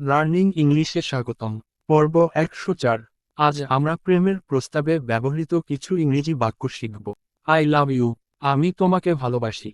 Learning ইংলিশে স্বাগতম। পর্ব একশো চার। আজ আমরা প্রেমের প্রস্তাবে ব্যবহৃত কিছু ইংরেজি বাক্য শিখব। I love you. আমি তোমাকে ভালোবাসি।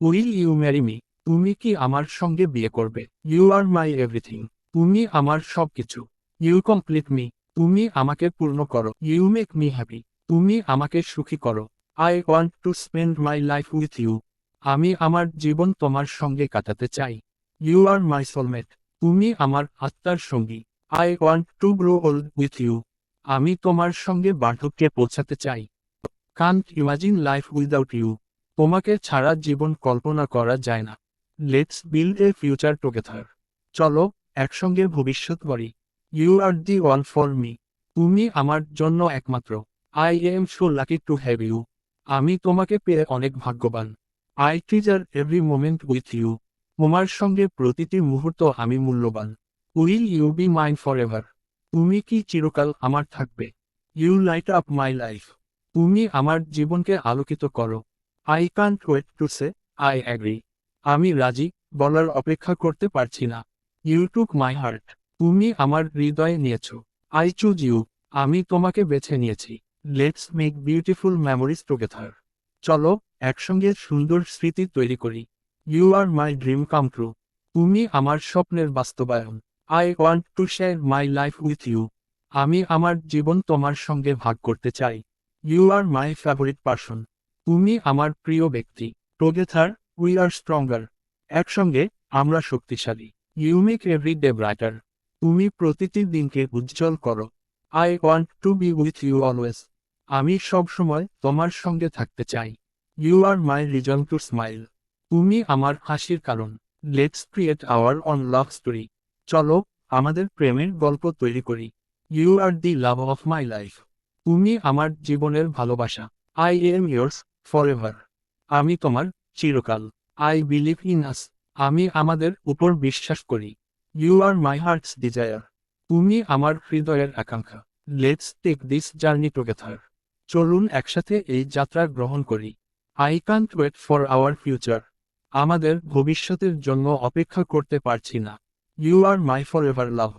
Will you marry me? তুমি কি আমার সঙ্গে বিয়ে করবে? You are my everything. তুমি আমার সবকিছু। You complete me. তুমি আমাকে পূর্ণ করো। You make me happy. তুমি আমাকে সুখী করো। I want to spend my life with you. আমি আমার জীবন তোমার সঙ্গে কাটাতে চাই। You are my soulmate. তুমি আমার আত্মার সঙ্গী। I want to grow old with you আমি তোমার সঙ্গে বার্ধক্যে পৌঁছাতে চাই। Can't imagine life without you তোমাকে ছাড়া জীবন কল্পনা করা যায় না। Let's build a future together চলো, একসঙ্গে ভবিষ্যৎ গড়ি। You are the one for me তুমি আমার জন্য একমাত্র। I am so lucky to have you আমি তোমাকে পেয়ে অনেক ভাগ্যবান। I treasure every moment with you তোমার সঙ্গে প্রতিটি মুহূর্ত আমি মূল্যবান। Will you be mine forever তুমি কি চিরকাল আমার থাকবে? You light up my life. তুমি আমার জীবনকে আলোকিত করো। I can't wait to say, I agree. আমি রাজি, বলার অপেক্ষা করতে পারছি না। You took my heart. তুমি আমার হৃদয়ে নিয়েছ। I choose you. আমি তোমাকে বেছে নিয়েছি। Let's make beautiful memories together. চলো, একসঙ্গে সুন্দর স্মৃতি তৈরি করি। You are my dream come true তুমি আমার স্বপ্নের বাস্তবায়ন. I want to share my life with you আমি আমার জীবন তোমার সঙ্গে ভাগ করতে চাই। You are my favourite person তুমি আমার প্রিয় ব্যক্তি। টুগেদার উই আর স্ট্রঙ্গার একসঙ্গে, আমরা শক্তিশালী। You make every day brighter তুমি প্রতিটি দিনকে উজ্জ্বল করো। I want to be with you always আমি সব সময় তোমার সঙ্গে থাকতে চাই। You are my reason to smile তুমি আমার হাসির কারণ। Let's create our own love story চলো, আমাদের প্রেমের গল্প তৈরি করি। You are the love of my life তুমি আমার জীবনের ভালোবাসা। I am yours forever আমি তোমার চিরকাল। আই বিলিভ ইন আস আমি আমাদের উপর বিশ্বাস করি। You are my heart's desire তুমি আমার হৃদয়ের আকাঙ্ক্ষা। Let's take this journey together চলুন একসাথে এই যাত্রা গ্রহণ করি। I can't wait for our future আমাদের ভবিষ্যতের জন্য অপেক্ষা করতে পারছি না। You are my forever love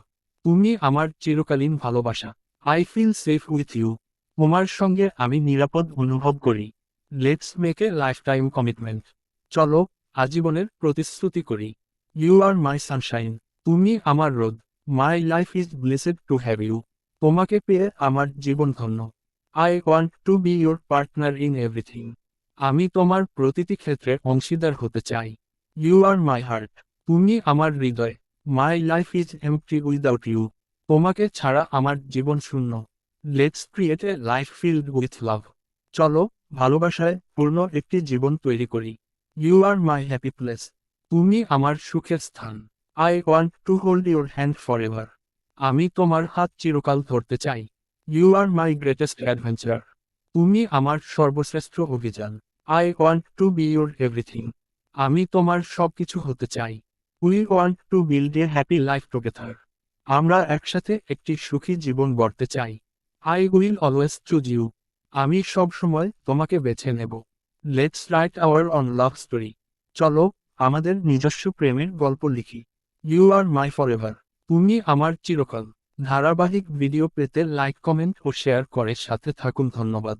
তুমি আমার চিরকালীন ভালোবাসা। I feel safe with you তোমার সঙ্গে আমি নিরাপদ অনুভব করি। Let's make a lifetime commitment চলো, আজীবনের প্রতিশ্রুতি করি। ইউ আর মাই সানশাইন তুমি আমার রোদ। My life is blessed to have you তোমাকে পেয়ে আমার জীবন ধন্য। I want to be your partner in everything আমি তোমার প্রতিটি ক্ষেত্রে অংশীদার হতে চাই। ইউ আর মাই হার্ট তুমি আমার হৃদয়। My life is empty without you তোমাকে ছাড়া আমার জীবন শূন্য। Let's create a life filled with love চলো, ভালোবাসায় পূর্ণ একটি জীবন তৈরি করি। You are my happy place তুমি আমার সুখের স্থান। I want to hold your hand forever আমি তোমার হাত চিরকাল ধরতে চাই। You are my greatest adventure তুমি আমার সর্বশ্রেষ্ঠ অভিযান। I want to be your everything আমি তোমার সবকিছু হতে চাই। We want to build a happy life together আমরা একসাথে একটি সুখী জীবন গড়তে চাই। I will always choose you আমি সব সময় তোমাকে বেছে নেব। Let's write our own love story চলো, আমাদের নিজস্ব প্রেমের গল্প লিখি। You are my forever তুমি আমার চিরকাল। ধারাবাহিক ভিডিও পেতে লাইক কমেন্ট ও শেয়ার করে সাথে থাকুন, ধন্যবাদ।